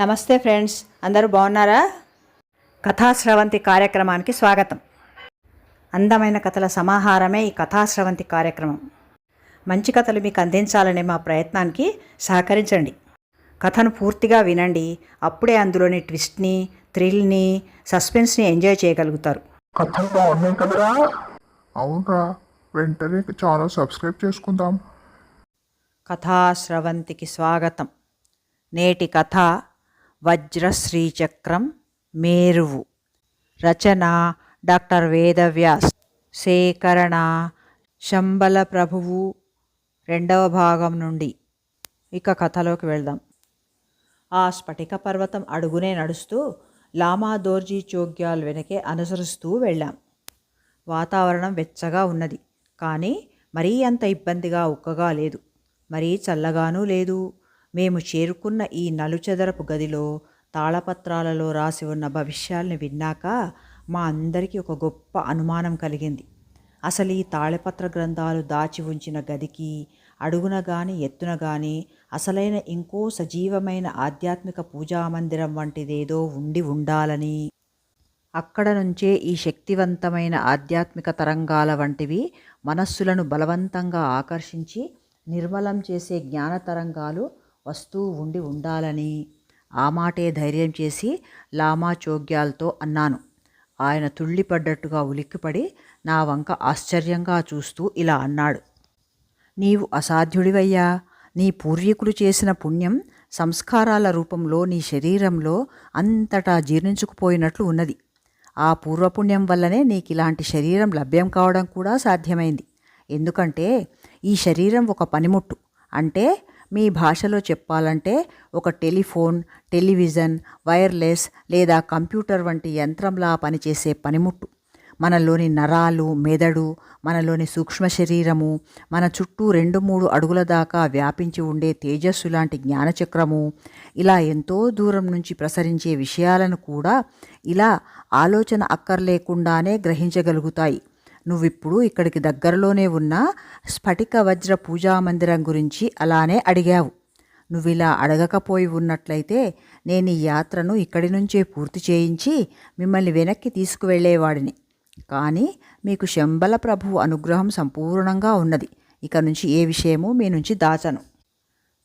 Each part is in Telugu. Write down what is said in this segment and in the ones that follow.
నమస్తే ఫ్రెండ్స్. అందరూ బాగున్నారా? కథాశ్రవంతి కార్యక్రమానికి స్వాగతం. అందమైన కథల సమాహారమే ఈ కథాశ్రవంతి కార్యక్రమం. మంచి కథలు మీకు అందించాలనే మా ప్రయత్నానికి సహకరించండి. కథను పూర్తిగా వినండి. అప్పుడే అందులోని ట్విస్ట్ని థ్రిల్ని సస్పెన్స్ని ఎంజాయ్ చేయగలుగుతారు. కథలు బాగున్నాయి కదరా? అవునరా. వెంటనే ఛానల్ సబ్స్క్రైబ్ చేసుకుందాం. కథాశ్రవంతికి స్వాగతం. నేటి కథ వజ్రశ్రీచక్రం మేరువు. రచన డాక్టర్ వేదవ్యాస్. సేకరణ శంబల ప్రభువు. రెండవ భాగం నుండి ఇక కథలోకి వెళ్దాం. ఆ స్ఫటిక పర్వతం అడుగునే నడుస్తూ లామా దోర్జీ చోగ్యాల్ వెనకే అనుసరిస్తూ వెళ్ళాం. వాతావరణం వెచ్చగా ఉన్నది. కానీ మరీ అంత ఇబ్బందిగా ఉక్కగా లేదు. మరీ చల్లగానూ లేదు. మేము చేరుకున్న ఈ నలుచదరపు గదిలో తాళపత్రాలలో రాసి ఉన్న భవిష్యాల్ని విన్నాక మా అందరికీ ఒక గొప్ప అనుమానం కలిగింది. అసలు ఈ తాళపత్ర గ్రంథాలు దాచి ఉంచిన గదికి అడుగున గాని ఎత్తున గాని అసలైన ఇంకో సజీవమైన ఆధ్యాత్మిక పూజామందిరం వంటిదేదో ఉండి ఉండాలని. అక్కడ నుంచే ఈ శక్తివంతమైన ఆధ్యాత్మిక తరంగాల వంటివి మనస్సులను బలవంతంగా ఆకర్షించి నిర్మలం చేసే జ్ఞాన తరంగాలు వస్తూ ఉండి ఉండాలని ఆ మాటే ధైర్యం చేసి లామాచోగ్యాలతో అన్నాను. ఆయన తుళ్ళిపడ్డట్టుగా ఉలిక్కిపడి నా వంక ఆశ్చర్యంగా చూస్తూ ఇలా అన్నాడు. నీవు అసాధ్యుడివయ్యా. నీ పూర్వీకులు చేసిన పుణ్యం సంస్కారాల రూపంలో నీ శరీరంలో అంతటా జీర్ణించుకుపోయినట్లు ఉన్నది. ఆ పూర్వపుణ్యం వల్లనే నీకు ఇలాంటి శరీరం లభ్యం కావడం కూడా సాధ్యమైంది. ఎందుకంటే ఈ శరీరం ఒక పనిముట్టు. అంటే మీ భాషలో చెప్పాలంటే ఒక టెలిఫోన్ టెలివిజన్ వైర్లెస్ లేదా కంప్యూటర్ వంటి యంత్రంలా పనిచేసే పనిముట్టు. మనలోని నరాలు మెదడు మనలోని సూక్ష్మ శరీరము మన చుట్టూ రెండు మూడు అడుగుల దాకా వ్యాపించి ఉండే తేజస్సు లాంటి జ్ఞానచక్రము ఇలా ఎంతో దూరం నుంచి ప్రసరించే విషయాలను కూడా ఇలా ఆలోచన అక్కర్లేకుండానే గ్రహించగలుగుతాయి. నువ్విప్పుడు ఇక్కడికి దగ్గరలోనే ఉన్న స్ఫటిక వజ్ర పూజా మందిరం గురించి అలానే అడిగావు. నువ్విలా అడగకపోయి ఉన్నట్లయితే నేను ఈ యాత్రను ఇక్కడి నుంచే పూర్తి చేయించి మిమ్మల్ని వెనక్కి తీసుకువెళ్ళేవాడిని. కానీ మీకు శంబల ప్రభువు అనుగ్రహం సంపూర్ణంగా ఉన్నది. ఇక నుంచి ఏ విషయమూ మీ నుంచి దాచను.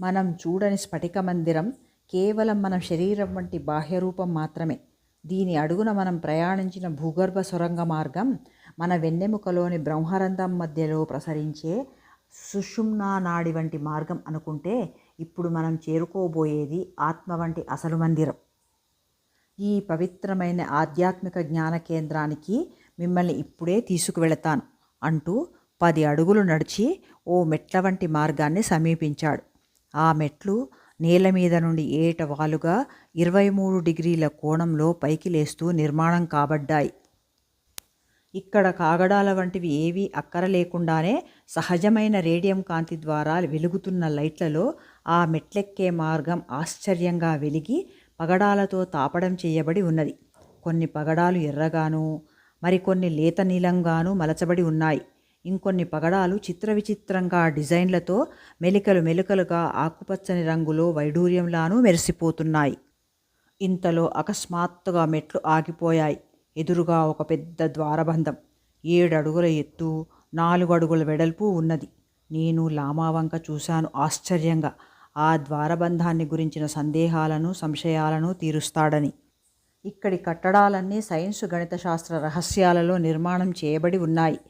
మనం చూడని స్ఫటిక మందిరం కేవలం మన శరీరం వంటి బాహ్యరూపం మాత్రమే. దీని అడుగున మనం ప్రయాణించిన భూగర్భ సొరంగ మార్గం మన వెన్నెముకలోని బ్రహ్మరంధ్రం మధ్యలో ప్రసరించే సుషుమ్నా నాడి వంటి మార్గం అనుకుంటే ఇప్పుడు మనం చేరుకోబోయేది ఆత్మ వంటి అసలు మందిరం. ఈ పవిత్రమైన ఆధ్యాత్మిక జ్ఞాన కేంద్రానికి మిమ్మల్ని ఇప్పుడే తీసుకువెళతాను అంటూ పది అడుగులు నడిచి ఓ మెట్ల వంటి మార్గాన్ని సమీపించాడు. ఆ మెట్లు నేల మీద నుండి ఏటవాలుగా ఇరవై మూడు డిగ్రీల కోణంలో పైకి లేస్తూ నిర్మాణం కాబడ్డాయి. ఇక్కడ కాగడాల వంటివి ఏవీ అక్కర లేకుండానే సహజమైన రేడియం కాంతి ద్వారా వెలుగుతున్న లైట్లలో ఆ మెట్లెక్కే మార్గం ఆశ్చర్యంగా వెలిగి పగడాలతో తాపడం చేయబడి ఉన్నది. కొన్ని పగడాలు ఎర్రగాను మరికొన్ని లేత నీలంగాను మలచబడి ఉన్నాయి. ఇంకొన్ని పగడాలు చిత్ర విచిత్రంగా డిజైన్లతో మెలికలు మెలికలుగా ఆకుపచ్చని రంగులో వైడూర్యంలానూ మెరిసిపోతున్నాయి. ఇంతలో అకస్మాత్తుగా మెట్లు ఆగిపోయాయి. ఎదురుగా ఒక పెద్ద ద్వారబంధం. ఏడు అడుగుల ఎత్తు నాలుగు అడుగుల వెడల్పు ఉన్నది. నేను లామావంక చూశాను ఆశ్చర్యంగా. ఆ ద్వారబంధాన్ని గురించిన సందేహాలను సంశయాలను తీరుస్తాడని. ఇక్కడి కట్టడాలన్నీ సైన్సు గణిత శాస్త్ర రహస్యాలలో నిర్మాణం చేయబడి ఉన్నాయి.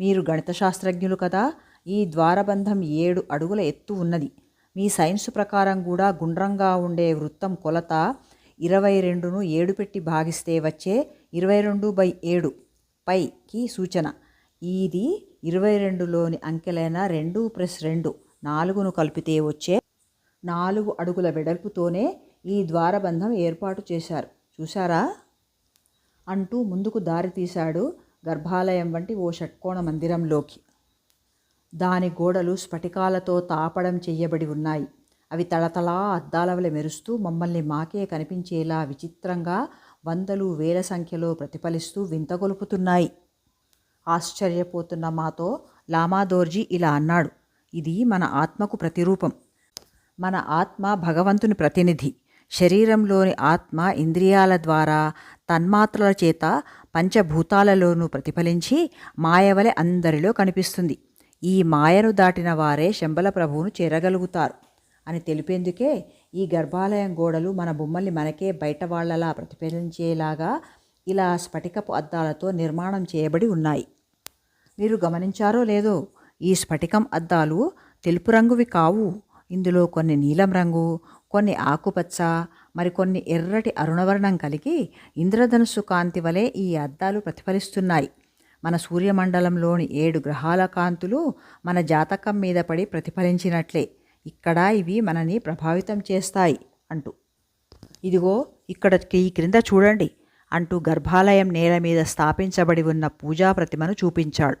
మీరు గణిత శాస్త్రజ్ఞులు కదా? ఈ ద్వారబంధం ఏడు అడుగుల ఎత్తు ఉన్నది. మీ సైన్స్ ప్రకారం కూడా గుండ్రంగా ఉండే వృత్తం కొలత ఇరవై రెండును ఏడు పెట్టి భాగిస్తే వచ్చే ఇరవై రెండు బై ఏడు పైకి సూచన. ఇది ఇరవై రెండులోని అంకెలైన రెండు ప్లస్ రెండు నాలుగును కలిపితే వచ్చే నాలుగు అడుగుల వెడల్పుతోనే ఈ ద్వారబంధం ఏర్పాటు చేశారు. చూశారా? అంటూ ముందుకు దారి తీశాడు గర్భాలయం వంటి ఓ షట్కోణ మందిరంలోకి. దాని గోడలు స్ఫటికాలతో తాపడం చెయ్యబడి ఉన్నాయి. అవి తళతళా అద్దాలవల మెరుస్తూ మమ్మల్ని మాకే కనిపించేలా విచిత్రంగా వందలు వేల సంఖ్యలో ప్రతిఫలిస్తూ వింతగొలుపుతున్నాయి ఆశ్చర్యపోతున్న మాతో లామాదోర్జీ ఇలా అన్నాడు. ఇది మన ఆత్మకు ప్రతిరూపం. మన ఆత్మ భగవంతుని ప్రతినిధి. శరీరంలోని ఆత్మ ఇంద్రియాల ద్వారా తన్మాత్రల చేత పంచభూతాలలోనూ ప్రతిఫలించి మాయవలె అందరిలో కనిపిస్తుంది. ఈ మాయను దాటిన వారే శంబల ప్రభువును చేరగలుగుతారు. అని తెలిపేందుకే ఈ గర్భాలయం గోడలు మన బొమ్మల్ని మనకే బయట వాళ్ళలా ప్రతిఫలించేలాగా ఇలా స్ఫటికపు అద్దాలతో నిర్మాణం చేయబడి ఉన్నాయి. మీరు గమనించారో లేదో ఈ స్ఫటికం అద్దాలు తెలుపు రంగువి కావు. ఇందులో కొన్ని నీలం రంగు కొన్ని ఆకుపచ్చ మరికొన్ని ఎర్రటి అరుణవర్ణం కలిగి ఇంద్రధనుస్సు కాంతి వలె ఈ అద్దాలు ప్రతిఫలిస్తున్నాయి. మన సూర్యమండలంలోని ఏడు గ్రహాల కాంతులు మన జాతకం మీద పడి ప్రతిఫలించినట్లే. ఇక్కడ ఇవి మనని ప్రభావితం చేస్తాయి అంటూ. ఇదిగో ఇక్కడ ఈ క్రింద చూడండి. అంటూ గర్భాలయం నేల మీద స్థాపించబడి ఉన్న పూజా ప్రతిమను చూపించాడు.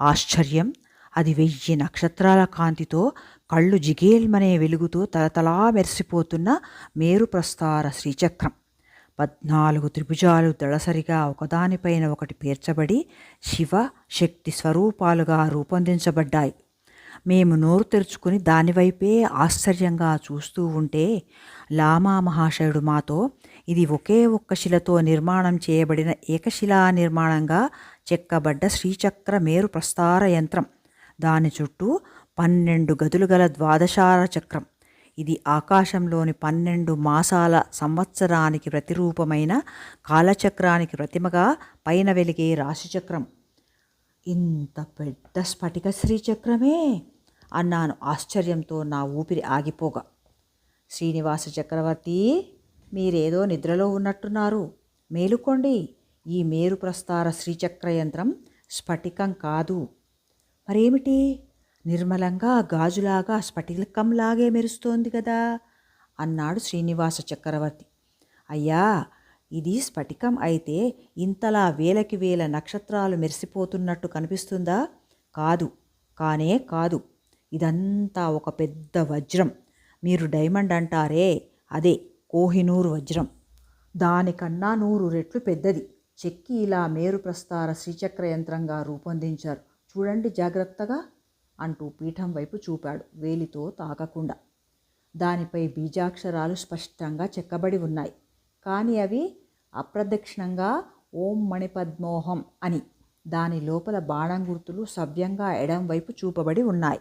ఆశ్చర్యం! అది వెయ్యి నక్షత్రాల కాంతితో కళ్ళు జిగేల్మనే వెలుగుతో తలతలా మెరిసిపోతున్న మేరు ప్రస్తార శ్రీచక్రం. పద్నాలుగు త్రిభుజాలు దళసరిగా ఒకదానిపైన ఒకటి పేర్చబడి శివ శక్తి స్వరూపాలుగా రూపొందించబడ్డాయి. మేము నోరు తెరుచుకుని దానివైపే ఆశ్చర్యంగా చూస్తూ ఉంటే లామా మహాశయుడు మాతో ఇది ఒకే ఒక్క శిలతో నిర్మాణం చేయబడిన ఏకశిలా నిర్మాణంగా చెక్కబడ్డ శ్రీచక్ర మేరు ప్రస్తార యంత్రం. దాని చుట్టూ పన్నెండు గదులు గల ద్వాదశార చక్రం. ఇది ఆకాశంలోని పన్నెండు మాసాల సంవత్సరానికి ప్రతిరూపమైన కాలచక్రానికి ప్రతిమగా పైన వెలిగే రాశిచక్రం. ఇంత పెద్ద స్ఫటిక శ్రీచక్రమే! అన్నాను. ఆశ్చర్యంతో నా ఊపిరి ఆగిపోగా. శ్రీనివాస చక్రవర్తి మీరేదో నిద్రలో ఉన్నట్టున్నారు. మేలుకోండి. ఈ మేరు ప్రస్తార శ్రీచక్ర యంత్రం స్ఫటికం కాదు. మరేమిటి? నిర్మలంగా గాజులాగా స్ఫటికంలాగే మెరుస్తోంది కదా అన్నాడు శ్రీనివాస చక్రవర్తి. అయ్యా ఇది స్ఫటికం అయితే ఇంతలా వేలకి వేల నక్షత్రాలు మెరిసిపోతున్నట్టు కనిపిస్తుందా? కాదు. కానే కాదు. ఇదంతా ఒక పెద్ద వజ్రం. మీరు డైమండ్ అంటారే అదే కోహినూరు వజ్రం. దానికన్నా నూరు రెట్లు పెద్దది. చెక్కి ఇలా మేరు ప్రస్తార శ్రీచక్ర యంత్రంగా రూపొందించారు. చూడండి జాగ్రత్తగా అంటూ పీఠం వైపు చూపాడు వేలితో తాకకుండా. దానిపై బీజాక్షరాలు స్పష్టంగా చెక్కబడి ఉన్నాయి. కానీ అవి అప్రదక్షిణంగా ఓం మణిపద్మోహం అని దాని లోపల బాణం గుర్తులు సవ్యంగా ఎడం వైపు చూపబడి ఉన్నాయి.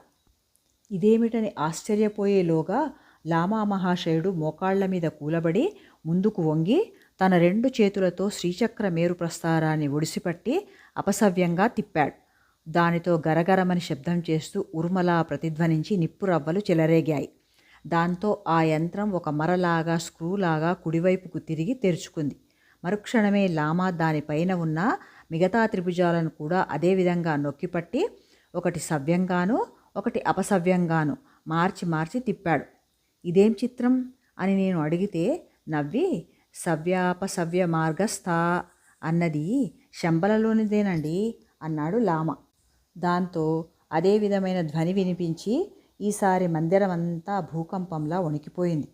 ఇదేమిటని ఆశ్చర్యపోయేలోగా లామా మహాశయుడు మోకాళ్ళ మీద కూలబడి ముందుకు వంగి తన రెండు చేతులతో శ్రీచక్ర మేరు ప్రస్తారాన్ని ఒడిసిపట్టి అపసవ్యంగా తిప్పాడు. దానితో గరగరమని శబ్దం చేస్తూ ఉరుమలా ప్రతిధ్వనించి నిప్పు రవ్వలు చెలరేగాయి. దాంతో ఆ యంత్రం ఒక మరలాగా స్క్రూలాగా కుడివైపుకు తిరిగి తెరుచుకుంది. మరుక్షణమే లామా దానిపైన ఉన్న మిగతా త్రిభుజాలను కూడా అదేవిధంగా నొక్కిపట్టి ఒకటి సవ్యంగాను ఒకటి అపసవ్యంగాను మార్చి మార్చి తిప్పాడు. ఇదేం చిత్రం? అని నేను అడిగితే నవ్వి సవ్యాపసవ్య మార్గస్థ అన్నది శంబలలోనిదేనండి అన్నాడు లామ. దాంతో అదే విధమైన ధ్వని వినిపించి ఈసారి మందిరమంతా భూకంపంలా వణికిపోయింది.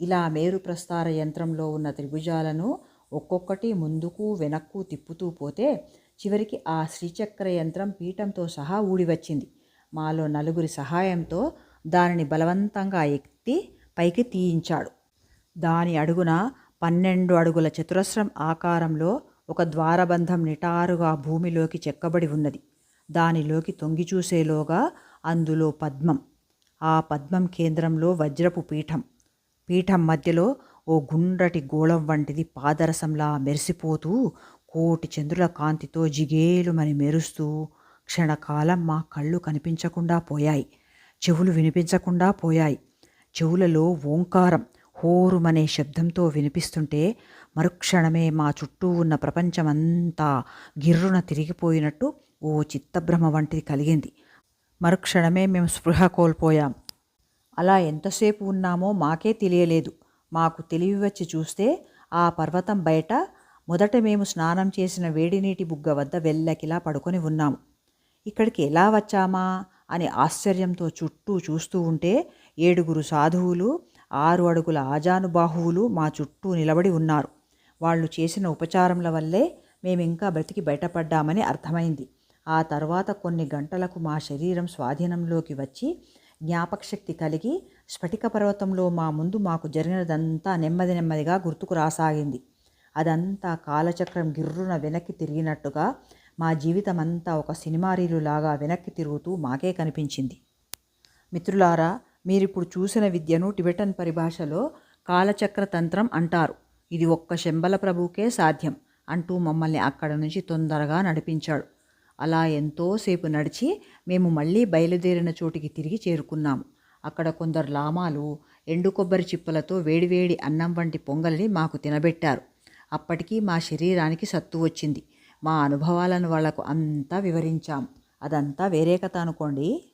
ఇలా మేరు ప్రస్తార యంత్రంలో ఉన్న త్రిభుజాలను ఒక్కొక్కటి ముందుకు వెనక్కు తిప్పుతూ పోతే చివరికి ఆ శ్రీచక్ర యంత్రం పీఠంతో సహా ఊడి వచ్చింది మాలో నలుగురి సహాయంతో దానిని బలవంతంగా ఎత్తి పైకి తీయించాడు. దాని అడుగున పన్నెండు అడుగుల చతురస్రం ఆకారంలో ఒక ద్వారబంధం నిటారుగా భూమిలోకి చెక్కబడి ఉన్నది. దానిలోకి తొంగి చూసేలోగా అందులో పద్మం. ఆ పద్మం కేంద్రంలో వజ్రపు పీఠం. పీఠం మధ్యలో ఓ గుండ్రటి గోళం వంటిది పాదరసంలా మెరిసిపోతూ కోటి చంద్రుల కాంతితో జిగేలుమని మెరుస్తూ క్షణకాలం మా కళ్ళు కనిపించకుండా పోయాయి. చెవులు వినిపించకుండా పోయాయి. చెవులలో ఓంకారం హోరుమనే శబ్దంతో వినిపిస్తుంటే మరుక్షణమే మా చుట్టూ ఉన్న ప్రపంచమంతా గిర్రున తిరిగిపోయినట్టు ఓ చిత్తభ్రమ వంటిది కలిగింది. మరుక్షణమే మేము స్పృహ కోల్పోయాం. అలా ఎంతసేపు ఉన్నామో మాకే తెలియలేదు. మాకు తెలివి వచ్చి చూస్తే ఆ పర్వతం బయట మొదట మేము స్నానం చేసిన వేడినీటి బుగ్గ వద్ద వెల్లకిలా పడుకొని ఉన్నాము. ఇక్కడికి ఎలా వచ్చామా అని ఆశ్చర్యంతో చుట్టూ చూస్తూ ఉంటే ఏడుగురు సాధువులు ఆరు అడుగుల ఆజానుబాహువులు మా చుట్టూ నిలబడి ఉన్నారు. వాళ్ళు చేసిన ఉపచారముల వల్లే మేమింకా బ్రతికి బయటపడ్డామని అర్థమైంది. ఆ తర్వాత కొన్ని గంటలకు మా శరీరం స్వాధీనంలోకి వచ్చి జ్ఞాపకశక్తి కలిగి స్ఫటిక పర్వతంలో మా ముందు మాకు జరిగినదంతా నెమ్మది నెమ్మదిగా గుర్తుకు రాసాగింది. అదంతా కాలచక్రం గిర్రున వెనక్కి తిరిగినట్టుగా మా జీవితం అంతా ఒక సినిమా రీలులాగా వెనక్కి తిరుగుతూ మాకే కనిపించింది. మిత్రులారా మీరిప్పుడు చూసిన విద్యను టిబెటన్ పరిభాషలో కాలచక్ర తంత్రం అంటారు. ఇది ఒక్క శంబల ప్రభువుకే సాధ్యం అంటూ మమ్మల్ని అక్కడ నుంచి తొందరగా నడిపించాడు. అలా ఎంతోసేపు నడిచి మేము మళ్ళీ బయలుదేరిన చోటికి తిరిగి చేరుకున్నాము. అక్కడ కొందరు లామాలు ఎండు కొబ్బరి చిప్పలతో వేడివేడి అన్నం వంటి పొంగల్ని మాకు తినబెట్టారు. అప్పటికీ మా శరీరానికి సత్తు వచ్చింది. మా అనుభవాలను వాళ్ళకు అంతా వివరించాం. అదంతా వేరే కథ అనుకోండి.